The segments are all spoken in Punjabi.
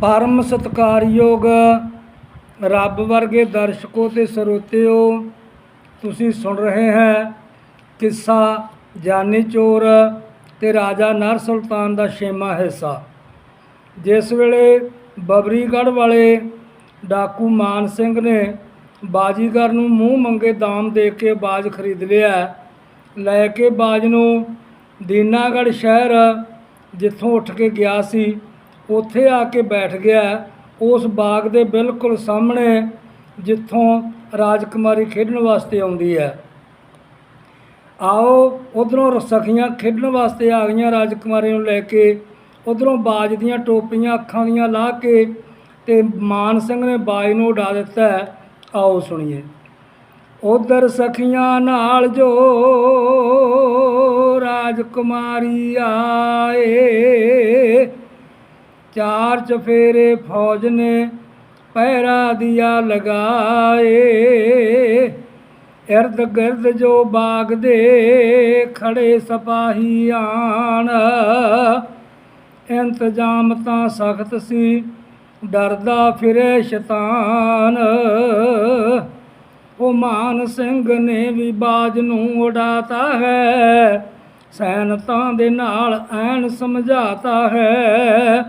ਪਰਮ ਸਤਕਾਰਯੋਗ ਰੱਬ ਵਰਗੇ ਦਰਸ਼ਕੋ ਤੇ ਸਰੋਤਿਓ, ਤੁਸੀਂ ਸੁਣ ਰਹੇ ਹੈ ਕਿੱਸਾ ਜਾਨੀ ਚੋਰ ਤੇ ਰਾਜਾ ਨਰ ਸੁਲਤਾਨ ਦਾ ਛੇਵਾਂ ਹਿੱਸਾ। ਜਿਸ ਵੇਲੇ ਬਬਰੀਗੜ੍ਹ ਵਾਲੇ ਡਾਕੂ ਮਾਨ ਸਿੰਘ ਨੇ ਬਾਜੀਗਰ ਨੂੰ ਮੂੰਹ ਮੰਗੇ ਦਾਮ ਦੇ ਕੇ ਬਾਜ ਖਰੀਦ ਲਿਆ, ਲੈ ਕੇ ਬਾਜ ਨੂੰ ਦੀਨਾਗੜ੍ਹ ਸ਼ਹਿਰ ਜਿੱਥੋਂ ਉੱਠ ਕੇ ਗਿਆ ਸੀ ਉੱਥੇ ਆ ਕੇ ਬੈਠ ਗਿਆ। ਉਸ ਬਾਗ ਦੇ ਬਿਲਕੁਲ ਸਾਹਮਣੇ ਜਿੱਥੋਂ ਰਾਜਕੁਮਾਰੀ ਖੇਡਣ ਵਾਸਤੇ ਆਉਂਦੀ ਹੈ। ਆਓ ਉਧਰੋਂ ਸਖੀਆਂ ਖੇਡਣ ਵਾਸਤੇ ਆ ਗਈਆਂ ਰਾਜਕੁਮਾਰੀ ਨੂੰ ਲੈ ਕੇ। ਉਧਰੋਂ ਬਾਜ ਦੀਆਂ ਟੋਪੀਆਂ ਅੱਖਾਂ ਦੀਆਂ ਲਾ ਕੇ ਤੇ ਮਾਨ ਸਿੰਘ ਨੇ ਬਾਜ ਨੂੰ ਉਡਾ ਦਿੱਤਾ ਆਓ ਸੁਣੀਏ। ਉਧਰ ਸਖੀਆਂ ਨਾਲ ਜੋ ਰਾਜਕੁਮਾਰੀ ਆਏ। ਚਾਰ ਚਫੇਰੇ ਫੌਜ ਨੇ ਪਹਿਰਾ ਦਿਆ ਲਗਾਏ। ਇਰਦ ਗਿਰਦ ਜੋ ਬਾਗ ਦੇ ਖੜੇ ਸਪਾਹੀ ਆਣ। ਇੰਤਜ਼ਾਮ ਤਾਂ ਸਖਤ ਸੀ, ਡਰਦਾ ਫਿਰੇ ਸ਼ੈਤਾਨ। ਉਹ ਮਾਨ ਸਿੰਘ ਨੇ ਵੀ ਬਾਜ ਨੂੰ ਉਡਾਤਾ ਹੈ, ਸੈਨਤਾਂ ਦੇ ਨਾਲ ਐਨ ਸਮਝਾਤਾ ਹੈ।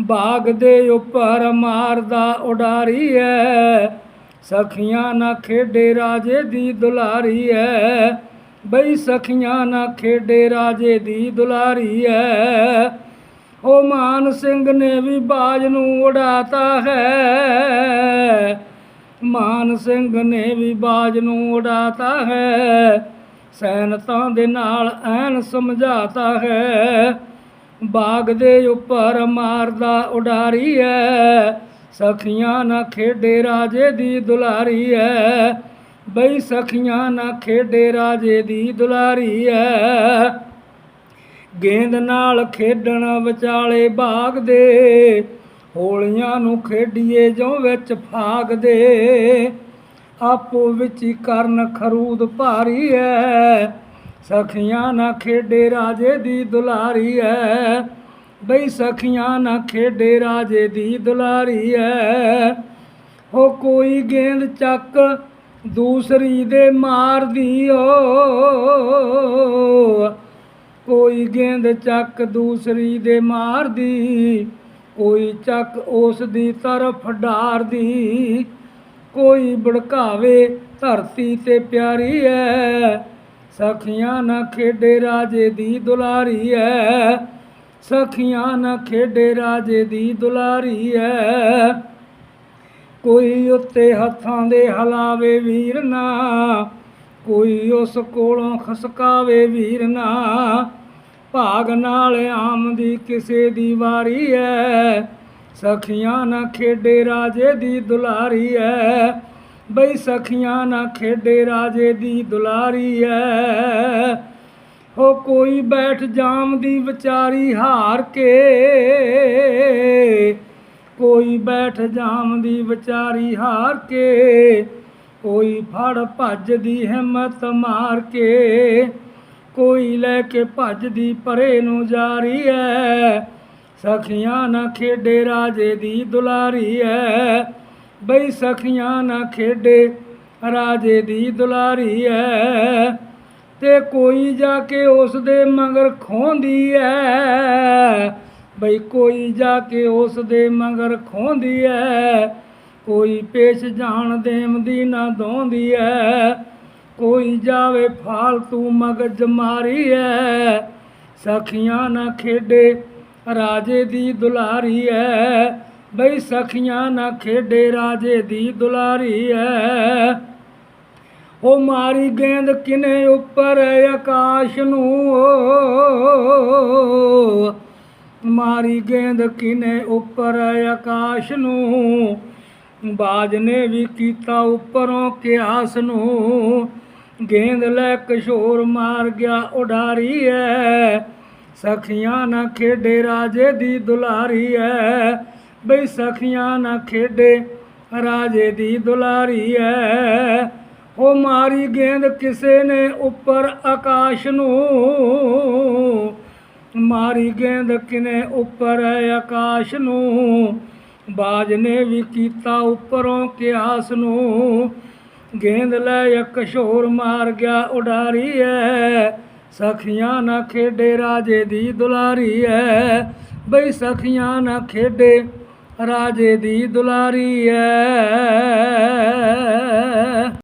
ਬਾਗ ਦੇ ਉੱਪਰ ਮਾਰਦਾ ਉਡਾਰੀ ਹੈ ਸਖੀਆਂ ਨਾ ਖੇਡੇ ਰਾਜੇ ਦੀ ਦੁਲਾਰੀ ਹੈ ਬਈ ਸਖੀਆਂ ਨਾ ਖੇਡੇ ਰਾਜੇ ਦੀ ਦੁਲਾਰੀ ਹੈ ਉਹ ਮਾਨ ਸਿੰਘ ਨੇ ਵੀ ਬਾਜ ਨੂੰ ਉਡਾਤਾ ਹੈ। ਮਾਨ ਸਿੰਘ ਨੇ ਵੀ ਬਾਜ ਨੂੰ ਉਡਾਤਾ ਹੈ। ਸੈਨਤਾਂ ਦੇ ਨਾਲ ਐਨ ਸਮਝਾਤਾ ਹੈ। ਬਾਗ ਦੇ ਉੱਪਰ ਮਾਰਦਾ ਉਡਾਰੀ ਹੈ ਸਖੀਆਂ ਨਾ ਖੇਡੇ ਰਾਜੇ ਦੀ ਦੁਲਾਰੀ ਹੈ ਬਈ ਸਖੀਆਂ ਨਾ ਖੇਡੇ ਰਾਜੇ ਦੀ ਦੁਲਾਰੀ ਹੈ ਗੇਂਦ ਨਾਲ ਖੇਡਣ ਵਿਚਾਲੇ ਬਾਗ ਦੇ, ਹੋਲੀਆਂ ਨੂੰ ਖੇਡੀਏ ਜੋ ਵਿੱਚ ਫਾਗ ਦੇ। ਆਪੋ ਵਿੱਚ ਹੀ ਕਰਨ ਖਰੂਦ ਭਾਰੀ ਹੈ ਸਖੀਆਂ ਨਾ ਖੇਡੇ ਰਾਜੇ ਦੀ ਦੁਲਾਰੀ ਹੈ ਬਈ ਸਖੀਆਂ ਨਾ ਖੇਡੇ ਰਾਜੇ ਦੀ ਦੁਲਾਰੀ ਹੈ ਹੋ ਕੋਈ ਗੇਂਦ ਚੱਕ ਦੂਸਰੀ ਦੇ ਮਾਰਦੀ ਓ ਕੋਈ ਗੇਂਦ ਚੱਕ ਦੂਸਰੀ ਦੇ ਮਾਰਦੀ ਕੋਈ ਚੱਕ ਉਸ ਦੀ ਤਰਫ ਡਾਰਦੀ ਕੋਈ ਭੜਕਾਵੇ ਧਰਤੀ ਤੇ ਪਿਆਰੀ ਐ। ਸਖੀਆਂ ਨਾ ਖੇਡੇ ਰਾਜੇ ਦੀ ਦੁਲਾਰੀ ਐ। ਸਖੀਆਂ ਨਾ ਖੇਡੇ ਰਾਜੇ ਦੀ ਦੁਲਾਰੀ ਐ। ਕੋਈ ਉੱਤੇ ਹੱਥਾਂ ਦੇ ਹਲਾਵੇ ਵੀਰ ਨਾ, ਕੋਈ ਉਸ ਕੋਲੋਂ ਖਸਕਾਵੇ ਵੀਰ ਨਾ। ਭਾਗ ਨਾਲ ਆਮਦੀ ਕਿਸੇ ਦੀ ਵਾਰੀ ਐ। ਸਖੀਆਂ ਨਾ ਖੇਡੇ ਰਾਜੇ ਦੀ ਦੁਲਾਰੀ ਐ। ਬਈ ਸਖੀਆਂ ਨਾ ਖੇਡੇ ਰਾਜੇ ਦੀ ਦੁਲਾਰੀ ਐ। ਹੋ ਕੋਈ ਬੈਠ ਜਾਮ ਦੀ ਵਿਚਾਰੀ ਹਾਰ ਕੇ। ਕੋਈ ਬੈਠ ਜਾਮ ਦੀ ਵਿਚਾਰੀ ਹਾਰ ਕੇ। ਕੋਈ ਫੜ ਭੱਜ ਦੀ ਹਿੰਮਤ ਮਾਰ ਕੇ। ਕੋਈ ਲੈ ਕੇ ਭੱਜ ਦੀ ਪਰੇ ਨੂੰ ਜਾਰੀ ਐ। ਸਖੀਆਂ ਨਾ ਖੇਡੇ ਰਾਜੇ ਦੀ ਦੁਲਾਰੀ ਐ। ਬਈ ਸਖੀਆਂ ਨਾ ਖੇਡੇ, ਰਾਜੇ ਦੀ ਦੁਲਾਰੀ ਐ। ਤੇ ਕੋਈ ਜਾ ਕੇ ਉਸ ਦੇ ਮਗਰ ਖੋਂਦੀ ਐ। ਬਈ ਕੋਈ ਜਾ ਕੇ ਉਸ ਦੇ ਮਗਰ ਖੋਂਦੀ ਐ। ਕੋਈ ਪੇਸ਼ ਜਾਣ ਦੇਮਦੀ ਨਾ ਦੋਂਦੀ ਐ। ਕੋਈ ਜਾਵੇ ਫਾਲਤੂ ਮਗਜ ਮਾਰੀ ਐ। ਸਖੀਆਂ ਨਾ ਖੇਡੇ, ਰਾਜੇ ਦੀ ਦੁਲਾਰੀ ਐ। ਬਈ ਸਖੀਆਂ ਨਾ ਖੇਡੇ ਰਾਜੇ ਦੀ ਦੁਲਾਰੀ ਐ। ਉਹ ਮਾਰੀ ਗੇਂਦ ਕਿਨੇ ਉੱਪਰ ਆਕਾਸ਼ ਨੂੰ। ਮਾਰੀ ਗੇਂਦ ਕਿਨੇ ਉੱਪਰ ਆਕਾਸ਼ ਨੂੰ। ਬਾਜ ਨੇ ਵੀ ਕੀਤਾ ਉੱਪਰੋਂ ਕਿਆਸ ਨੂੰ। ਗੇਂਦ ਲੈ ਕਿਸ਼ੋਰ ਮਾਰ ਗਿਆ ਉਡਾਰੀ ਐ। ਸਖੀਆਂ ਨਾ ਖੇਡੇ ਰਾਜੇ ਦੀ ਦੁਲਾਰੀ ਐ। ਬਈ ਸਖੀਆਂ ਨਾ ਖੇਡੇ, ਰਾਜੇ ਦੀ ਦੁਲਾਰੀ ਐ। ਉਹ ਮਾਰੀ ਗੇਂਦ ਕਿਸੇ ਨੇ ਉੱਪਰ ਆਕਾਸ਼ ਨੂੰ। ਮਾਰੀ ਗੇਂਦ ਕਿਨੇ ਉੱਪਰ ਆਕਾਸ਼ ਨੂੰ। ਬਾਜ ਨੇ ਵੀ ਕੀਤਾ ਉੱਪਰੋਂ ਕਿਆਸ ਨੂੰ। ਗੇਂਦ ਲੈ ਇੱਕ ਸ਼ੋਰ ਮਾਰ ਗਿਆ ਉਡਾਰੀ ਐ। ਸਖੀਆਂ ਨਾ ਖੇਡੇ, ਰਾਜੇ ਦੀ ਦੁਲਾਰੀ ਐ। ਬਈ ਸਖੀਆਂ ਨਾ ਖੇਡੇ ਰਾਜੇ ਦੀ ਦੁਲਾਰੀ ਐ।